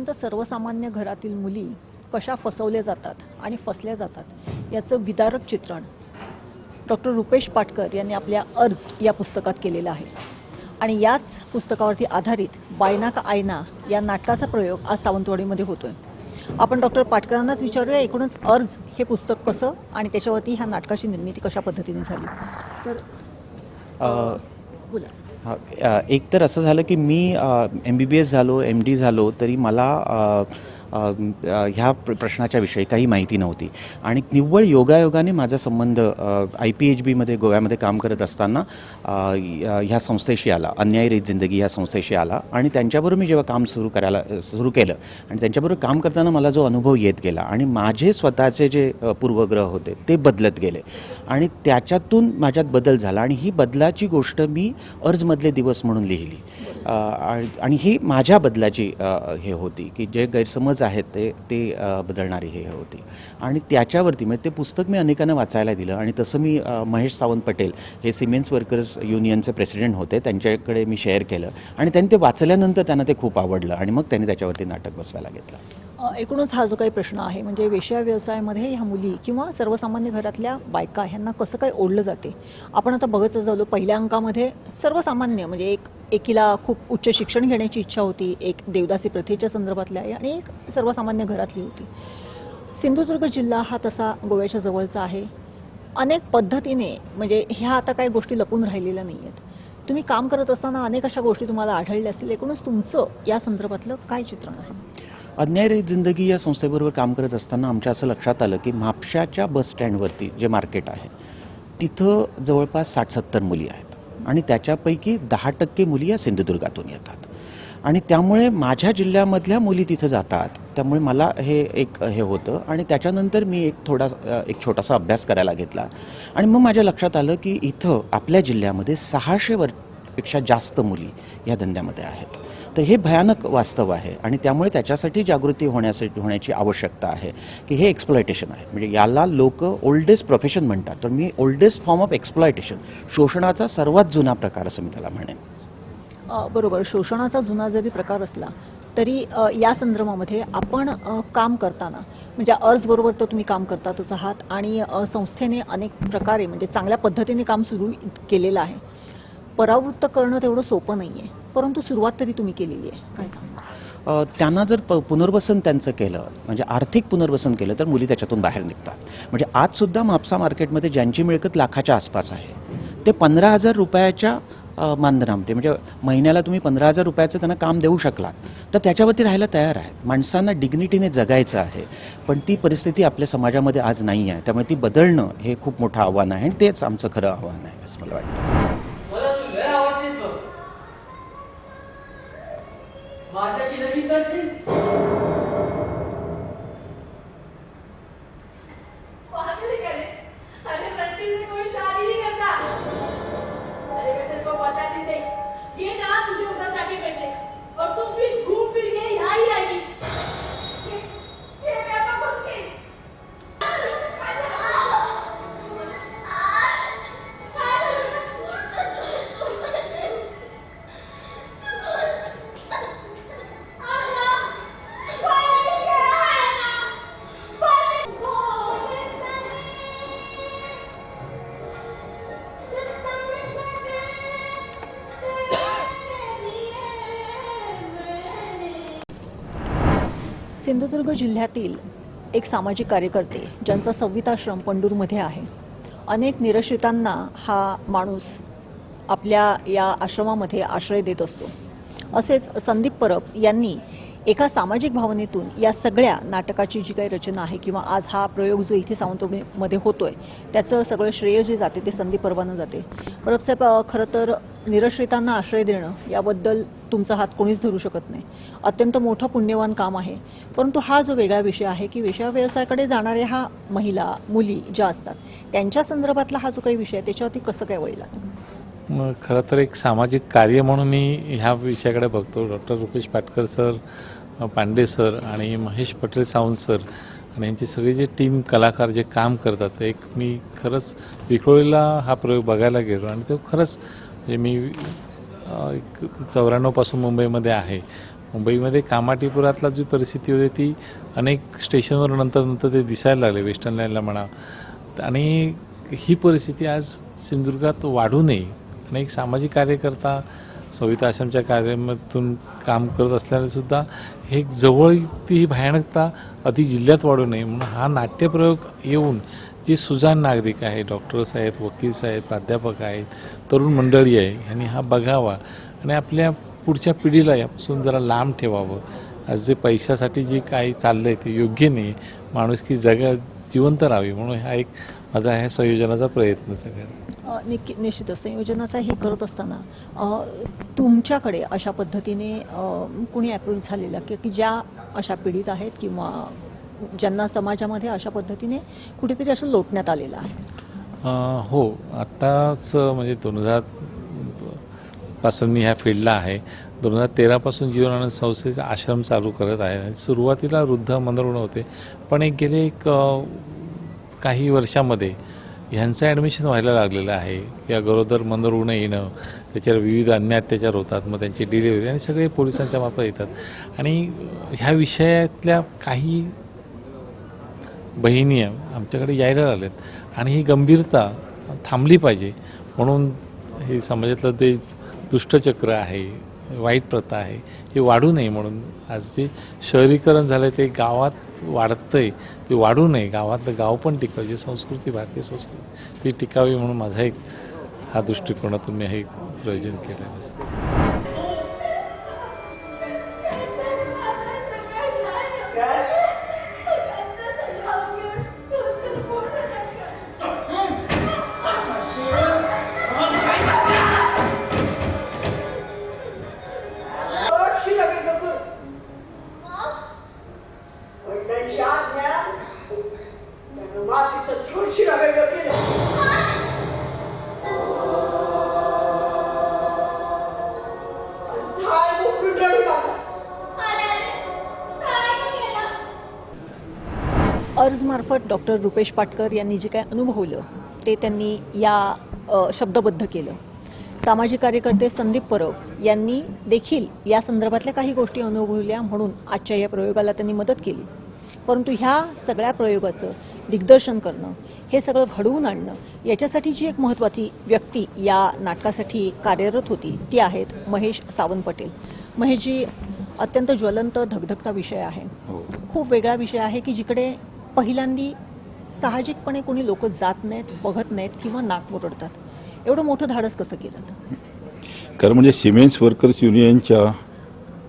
अत्यंत सर्वसामान्य घरातील मुली कशा फसवल्या जातात आणि फसल्या जातात याचं विदारक चित्रण डॉक्टर रुपेश पाटकर यांनी आपल्या अर्ज या पुस्तकात केलेलं आहे. आणि याच पुस्तकावरती आधारित बायना का आयना या नाटकाचा प्रयोग आज सावंतवाडीमध्ये होतोय. आपण डॉक्टर पाटकरांनाच विचारूया एकूणच अर्ज हे पुस्तक कसं आणि त्याच्यावरती ह्या नाटकाची निर्मिती कशा पद्धतीने झाली? सर बोला. एक तर असं झालं की मी एम बी बी एस झालो एम डी झालो तरी मला ह्या प्र प्रश्नाच्या विषयी काही माहिती नव्हती. आणि निव्वळ योगायोगाने माझा संबंध आय पी एच बीमध्ये गोव्यामध्ये काम करत असताना ह्या संस्थेशी आला. अन्यायरहित जिंदगी ह्या संस्थेशी आला. आणि त्यांच्याबरोबर मी जेव्हा काम सुरू करायला सुरू केलं आणि त्यांच्याबरोबर काम करताना मला जो अनुभव येत गेला आणि माझे स्वतःचे जे पूर्वग्रह होते ते बदलत गेले. आणि त्याच्यातून माझ्यात बदल झाला आणि ही बदलाची गोष्ट मी अर्जमधले दिवस म्हणून लिहिली. आणि आणि ही माझ्या बदलाची हे होती की जे गैरसमज आहेत ते ते बदलणारी हे होती. आणि त्याच्यावरती म्हणजे ते पुस्तक मी अनेकांना वाचायला दिलं आणि तसं मी महेश सावंत पटेल हे सिमेंट्स वर्कर्स युनियनचे प्रेसिडेंट होते त्यांच्याकडे मी शेअर केलं आणि त्यांनी ते वाचल्यानंतर त्यांना ते खूप आवडलं आणि मग त्यांनी त्याच्यावरती नाटक बसवायला घेतलं. एकूणच हा जो काही प्रश्न आहे म्हणजे वेश्या व्यवसायामध्ये ह्या मुली किंवा सर्वसामान्य घरातल्या बायका ह्यांना कसं काय ओढलं जाते? आपण आता बघत झालो पहिल्या अंकामध्ये सर्वसामान्य म्हणजे एक एकीला खूप उच्च शिक्षण घेण्याची इच्छा होती एक देवदासी प्रथेच्या संदर्भातल्या आहे आणि एक सर्वसामान्य घरातली होती. सिंधुदुर्ग जिल्हा हा तसा गोव्याच्या जवळचा आहे. अनेक पद्धतीने म्हणजे ह्या आता काही गोष्टी लपून राहिलेल्या नाही आहेत तुम्ही काम करत असताना अनेक अशा गोष्टी तुम्हाला आढळल्या असतील. एकूणच तुमचं या संदर्भातलं काय चित्रण आहे? अन्यायरहित जिंदगी या संस्थेबरोबर काम करत असताना आमच्या असं लक्षात आलं की म्हापशाच्या बस स्टँडवरती जे मार्केट आहे तिथं जवळपास साठ सत्तर मुली आहेत. आणि त्याच्यापैकी दहा टक्के मुली या सिंधुदुर्गातून येतात. आणि त्यामुळे माझ्या जिल्ह्यामधल्या मुली तिथं जातात. त्यामुळे मला हे एक हे होतं. आणि त्याच्यानंतर मी एक थोडा एक छोटासा अभ्यास करायला घेतला. आणि मग माझ्या लक्षात आलं की इथं आपल्या जिल्ह्यामध्ये सहाशे वर पेक्षा जास्त मुली या धंद्यामध्ये आहेत. तर हे भयानक वास्तव आहे आणि त्यामुळे त्याच्यासाठी जागृती होण्यासाठी होण्याची आवश्यकता आहे की हे एक्सप्लॉयटेशन आहे. म्हणजे याला लोक ओल्डेस्ट प्रोफेशन म्हणतात. तर मी ओल्डेस्ट फॉर्म ऑफ एक्सप्लॉयटेशन शोषणाचा सर्वात जुना प्रकार असं मी त्याला म्हणेन. बरोबर. शोषणाचा जुना जरी प्रकार असला तरी या संदर्भामध्ये आपण काम करताना म्हणजे अर्ज बरोबर तर तुम्ही काम करतातच आहात आणि संस्थेने अनेक प्रकारे म्हणजे चांगल्या पद्धतीने काम सुरू केलेलं आहे. परावृत्त करणं तेवढं सोपं नाही आहे परंतु सुरुवात तरी तुम्ही केलेली आहे. काय त्यांना जर प पुनर्वसन त्यांचं केलं म्हणजे आर्थिक पुनर्वसन केलं तर मुली त्याच्यातून बाहेर निघतात. म्हणजे आजसुद्धा म्हापसा मार्केटमध्ये ज्यांची मिळकत लाखाच्या आसपास आहे ते पंधरा हजार रुपयाच्या अ, मानधनामध्ये म्हणजे महिन्याला तुम्ही पंधरा हजार रुपयाचं त्यांना काम देऊ शकलात तर त्याच्यावरती राहायला तयार आहेत. माणसांना डिग्निटीने जगायचं आहे पण ती परिस्थिती आपल्या समाजामध्ये आज नाही आहे. त्यामुळे ती बदलणं हे खूप मोठं आव्हान आहे आणि तेच आमचं खरं आव्हान आहे असं मला वाटतं. मला बघ. माझ्याशी लगीन करशील? सिंधुदुर्ग जिल्ह्यातील एक सामाजिक कार्यकर्ते ज्यांचा संविताश्रम पंडूरमध्ये आहे. अनेक निरश्रितांना हा माणूस आपल्या या आश्रमामध्ये आश्रय देत असतो. असेच संदीप परब यांनी एका सामाजिक भावनेतून या सगळ्या नाटकाची जी काही रचना आहे किंवा आज हा प्रयोग जो इथे सावंतवाडीमध्ये होतोय त्याचं सगळं श्रेय जे जाते ते संदीप परबानं जाते. परबसाहेब अ, खरं तर निरश्रितांना आश्रय देणं याबद्दल तुमचा हात कोणीच धरू शकत नाही. अत्यंत मोठं पुण्यवान काम आहे. परंतु हा जो वेगळा विषय आहे की वेश्या व्यवसायाकडे जाणाऱ्या ह्या महिला मुली ज्या असतात त्यांच्या संदर्भातला हा जो काही विषय आहे त्याच्यावरती कसं काय वळला मग खरं तर एक सामाजिक कार्य म्हणून मी ह्या विषयाकडे बघतो. Doctor Rupesh Patkar sir Pande sir आणि महेश पटेल सावंत सर आणि यांची सगळी जे टीम कलाकार जे काम करतात एक मी खरंच विक्रोळीला हा प्रयोग बघायला गेलो आणि तो खरंच म्हणजे मी एक चौऱ्याण्णवपासून मुंबईमध्ये आहे. मुंबईमध्ये कामाटीपुरातला जी परिस्थिती होती ती अनेक स्टेशनवर नंतर नंतर ते दिसायला लागले वेस्टर्न लाईनला म्हणा. आणि ही परिस्थिती आज सिंधुदुर्गात वाढू नये. आणि एक सामाजिक कार्यकर्ता सविता आश्रमच्या कार्यामधून काम करत असल्याने सुद्धा हे जवळ ती ही भयानकता अति जिल्ह्यात वाढू नये. म्हणून हा नाट्यप्रयोग येऊन जे सुजाण नागरिक आहेत डॉक्टर्स आहेत वकील्स आहेत प्राध्यापक आहेत तरुण मंडळी आहे यांनी हा बघावा आणि आपल्या पुढच्या पिढीला यापासून जरा लांब ठेवावं. आज जे पैशासाठी जे काही चाललं आहे ते योग्य नाही माणूस की जगा जिवंत राहावी म्हणून हा एक माझा ह्या संयोजनाचा प्रयत्न सगळ्यात. निश्चित निक निश्चितच संयोजनाचा हे करत असताना तुमच्याकडे अशा पद्धतीने कुणी अप्रूव्ह झालेला की की ज्या अशा पीडित आहेत किंवा ज्यांना समाजामध्ये अशा पद्धतीने कुठेतरी असं लोटण्यात आलेलं आहे. हो आत्ताच म्हणजे दोन हजारपासून मी ह्या फील्डला आहे. दोन हजार तेरापासून जीवनानंद संस्थेचा आश्रम चालू करत आहे. आणि सुरुवातीला वृद्ध मनरुग्ण होते. पण एक गेले एक काही वर्षामध्ये ह्यांचं ॲडमिशन व्हायला लागलेलं आहे. या गरोदर मनरुग्ण येणं त्याच्यावर विविध अन्य अत्याचार होतात मग त्यांची डिलिव्हरी आणि सगळे पोलिसांच्या मार्फत येतात. आणि ह्या विषयातल्या काही बहिणी आमच्याकडे यायला लागल्यात आणि ही गंभीरता थांबली पाहिजे. म्हणून हे समाजातलं ते दुष्टचक्र आहे वाईट प्रथा आहे हे वाढू नये म्हणून आज जे शहरीकरण झालं ते गावात वाढतंय ते वाढू नये. गावातलं गाव पण टिकावं संस्कृती भारतीय संस्कृती ती टिकावी म्हणून माझा एक हा दृष्टिकोनातून मी हे प्रयोजन केलं आहे. मातीचं थोडीशी केलं अर्जमार्फत डॉक्टर रुपेश पाटकर यांनी जे काय अनुभवलं ते त्यांनी या शब्दबद्ध केलं. सामाजिक कार्यकर्ते संदीप परब यांनी देखील या संदर्भातल्या काही गोष्टी अनुभवल्या म्हणून आजच्या या प्रयोगाला त्यांनी मदत केली. परंतु ह्या सगळ्या प्रयोगाचं दिग्दर्शन करणं हे सगळं घडवून आणणं याच्यासाठी जी एक महत्त्वाची व्यक्ती या नाटकासाठी कार्यरत होती ती आहेत महेश सावंत पटेल. महेशजी अत्यंत ज्वलंत धगधगता विषय आहे. खूप वेगळा विषय आहे की जिकडे पहिल्यांदी साहजिकपणे कोणी लोक जात नाहीत बघत नाहीत किंवा नाक मुरडतात. एवढं मोठं धाडस कसं केलं खरं म्हणजे सिमेंट्स वर्कर्स युनियनच्या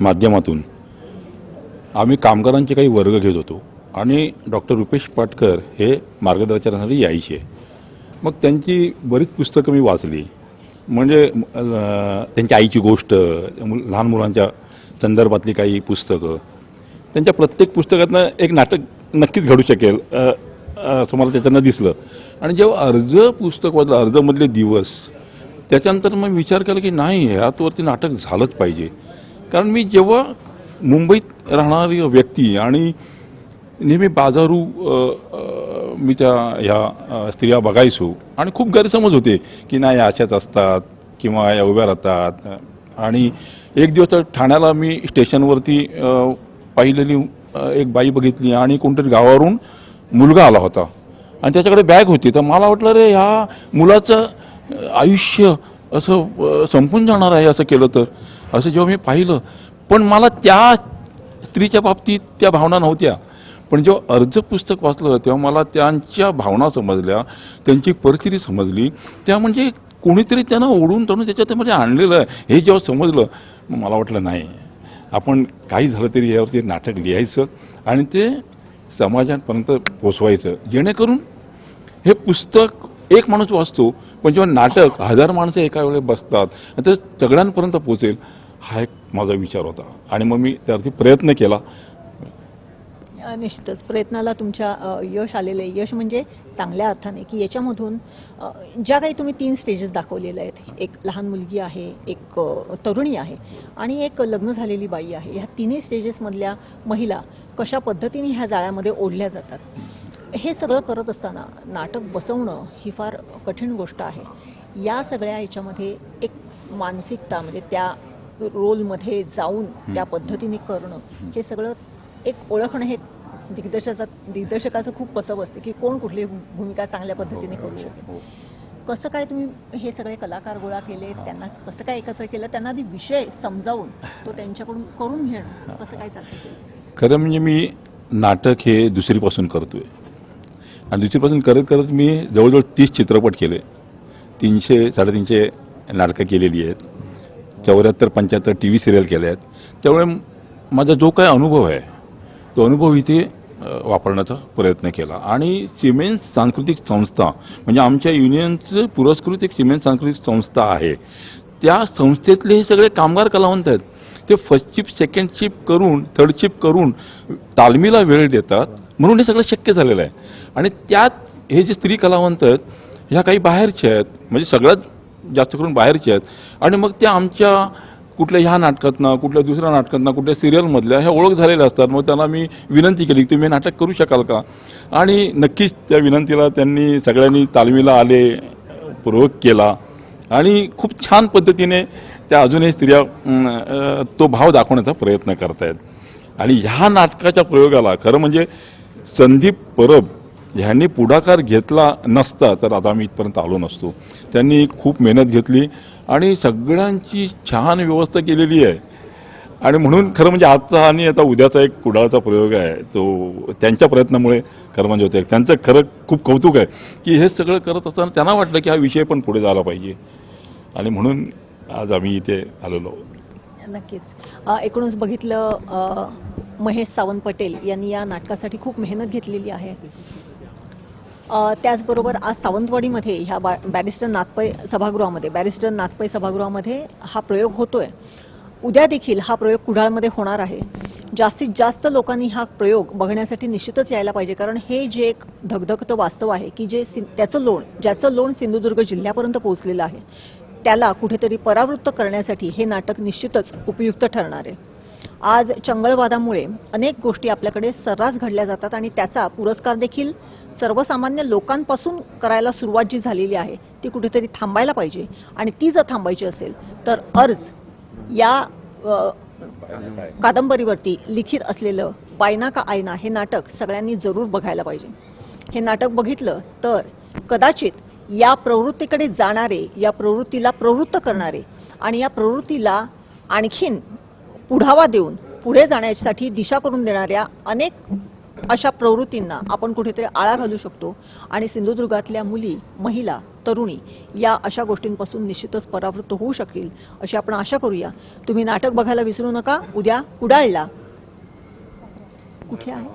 माध्यमातून आम्ही कामगारांचे काही वर्ग घेत होतो. आणि डॉक्टर रुपेश पाटकर हे मार्गदर्शनासाठी यायचे. मग त्यांची बरीच पुस्तकं मी वाचली. म्हणजे त्यांच्या आईची गोष्ट लहान मुलांच्या संदर्भातली काही पुस्तकं. त्यांच्या प्रत्येक पुस्तकातनं एक नाटक नक्कीच घडू शकेल असं मला त्याच्यानं दिसलं. आणि जेव्हा अर्ज पुस्तक वाचलं अर्जमधले दिवस त्याच्यानंतर मग विचार केला की नाही ह्यातवरती नाटक झालंच पाहिजे. कारण मी जेव्हा मुंबईत राहणारी व्यक्ती आणि नेहमी बाजारू मी त्या ह्या स्त्रिया बघायचो. आणि खूप गैरसमज होते की नाही अशाच असतात किंवा या उभ्या राहतात. आणि एक दिवस ठाण्याला मी स्टेशनवरती पाहिलेली एक बाई बघितली आणि कोणतरी गावावरून मुलगा आला होता. आणि त्याच्याकडे बॅग होती. तर मला वाटलं रे ह्या मुलाचं आयुष्य असं संपून जाणार आहे असं केलं तर. असं जेव्हा मी पाहिलं. पण मला त्या स्त्रीच्या बाबतीत त्या भावना नव्हत्या. पण जेव्हा अर्ज पुस्तक वाचलं तेव्हा मला त्यांच्या भावना समजल्या त्यांची परिस्थिती समजली. त्या म्हणजे कोणीतरी त्यांना ओढून तणून त्याच्यामध्ये आणलेलं आहे. हे जेव्हा समजलं मग मला वाटलं नाही. आपण काही झालं तरी यावरती नाटक लिहायचं आणि ते समाजापर्यंत पोचवायचं जेणेकरून हे पुस्तक एक माणूस वाचतो पण जेव्हा नाटक हजार माणसं एका वेळेस बसतात आणि ते सगळ्यांपर्यंत पोचेल हा एक माझा विचार होता. आणि मग मी त्यावरती प्रयत्न केला. निश्चितच प्रयत्नाला तुमच्या यश आलेलं आहे. यश म्हणजे चांगल्या अर्थाने की याच्यामधून ज्या काही तुम्ही तीन स्टेजेस दाखवलेले आहेत. एक लहान मुलगी आहे एक तरुणी आहे आणि एक लग्न झालेली बाई आहे. ह्या तिन्ही स्टेजेसमधल्या महिला कशा पद्धतीने ह्या जाळ्यामध्ये ओढल्या जातात? हे सगळं करत असताना नाटक बसवणं ही फार कठीण गोष्ट आहे. या सगळ्या ह्याच्यामध्ये एक मानसिकता म्हणजे त्या रोलमध्ये जाऊन त्या पद्धतीने करणं हे सगळं एक ओळखणं हे दिग्दर्शकाचा दिग्दर्शकाचं खूप पसव असते की कोण कुठली भूमिका चांगल्या पद्धतीने करू शकेल. कसं काय तुम्ही हे सगळे कलाकार गोळा केले त्यांना कसं काय एकत्र केलं त्यांना आधी विषय समजावून तो त्यांच्याकडून करून घेणं कसं काय चालतं? खरं म्हणजे मी नाटक हे दुसरीपासून करतोय. आणि दुसरीपासून करत करत मी जवळजवळ तीस चित्रपट केले. तीनशे साडेतीनशे नाटकं केलेली आहेत. चौऱ्याहत्तर पंच्याहत्तर टी व्ही सिरियल केल्या आहेत. त्यामुळे माझा जो काय अनुभव आहे तो अनुभव इथे वापरण्याचा प्रयत्न केला. आणि सिमेंट सांस्कृतिक संस्था म्हणजे आमच्या युनियनचं पुरस्कृत एक सिमेंट सांस्कृतिक संस्था आहे. त्या संस्थेतले हे सगळे कामगार कलावंत आहेत. ते फर्स्ट शिप सेकंड शिप करून थर्ड शिप करून तालमीला वेळ देतात. म्हणून हे सगळं शक्य झालेलं आहे. आणि त्यात हे जे स्त्री कलावंत आहेत ह्या काही बाहेरच्या आहेत. म्हणजे सगळ्यात जास्त करून बाहेरच्या आहेत. आणि मग त्या आमच्या कुठल्या ह्या नाटकातनं कुठल्या दुसऱ्या नाटकातनं कुठल्या सिरियलमधल्या ह्या ओळख झालेल्या असतात. मग त्यांना मी विनंती केली की तुम्ही नाटक करू शकाल का? आणि नक्कीच त्या विनंतीला त्यांनी सगळ्यांनी तालमीला आले प्रयोग केला. आणि खूप छान पद्धतीने त्या अजूनही स्त्रिया तो भाव दाखवण्याचा प्रयत्न करतायत. आणि ह्या नाटकाच्या प्रयोगाला खरं म्हणजे संदीप परब ह्यांनी पुढाकार घेतला नसता तर आता आम्ही इथपर्यंत आलो नसतो. त्यांनी खूप मेहनत घेतली आणि सगळ्यांची छान व्यवस्था केलेली आहे. आणि म्हणून खरं म्हणजे आजचा आणि आता उद्याचा एक कुडाळचा प्रयोग आहे. तो त्यांच्या प्रयत्नामुळे खरं म्हणजे होतं त्यांचं खरं खूप कौतुक आहे की हे सगळं करत असताना त्यांना वाटलं की हा विषय पण पुढे झाला पाहिजे. आणि म्हणून आज आम्ही इथे आलेलो आहोत. नक्कीच. एकूणच बघितलं महेश सावंत पटेल यांनी या नाटकासाठी खूप मेहनत घेतलेली आहे. त्याचबरोबर आज सावंतवाडीमध्ये ह्या बा बॅरिस्टर नाथपै सभागृहामध्ये बॅरिस्टर नाथपै सभागृहामध्ये हा प्रयोग होतोय. उद्या देखील हा प्रयोग कुडाळमध्ये होणार आहे. जास्तीत जास्त लोकांनी हा प्रयोग बघण्यासाठी निश्चितच यायला पाहिजे कारण हे जे एक धगधगतं वास्तव आहे की जे त्याचं लोण ज्याचं लोण सिंधुदुर्ग जिल्ह्यापर्यंत पोहोचलेलं आहे त्याला कुठेतरी परावृत्त करण्यासाठी हे नाटक निश्चितच उपयुक्त ठरणार आहे. आज चंगळवादामुळे अनेक गोष्टी आपल्याकडे सर्रास घडल्या जातात आणि त्याचा पुरस्कार देखील सर्वसामान्य लोकांपासून करायला सुरुवात जी झालेली आहे ती कुठेतरी थांबायला पाहिजे. आणि ती जर थांबायची असेल तर अर्ज या कादंबरीवरती लिखित असलेलं बायना का आयना हे नाटक सगळ्यांनी जरूर बघायला पाहिजे. हे नाटक बघितलं तर कदाचित या प्रवृत्तीकडे जाणारे या प्रवृत्तीला प्रवृत्त करणारे आणि या प्रवृत्तीला आणखीन पुढावा देऊन पुढे जाण्यासाठी दिशा करून देणाऱ्या अनेक अशा प्रवृत्तींना आपण कुठेतरी आळा घालू शकतो. आणि सिंधुदुर्गातल्या मुली महिला तरुणी या अशा गोष्टींपासून निश्चितच परावृत्त होऊ शकतील अशी आपण आशा करूया. तुम्ही नाटक बघायला विसरू नका. उद्या कुडाळला. कुठे आहे?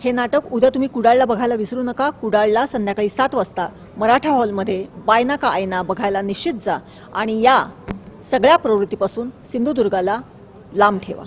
हे नाटक उद्या तुम्ही कुडाळला बघायला विसरू नका. कुडाळला संध्याकाळी सात वाजता मराठा हॉलमध्ये बायना का आयना बघायला निश्चित जा. आणि या सगळ्या प्रवृत्तीपासून सिंधुदुर्गाला लांब ठेवा.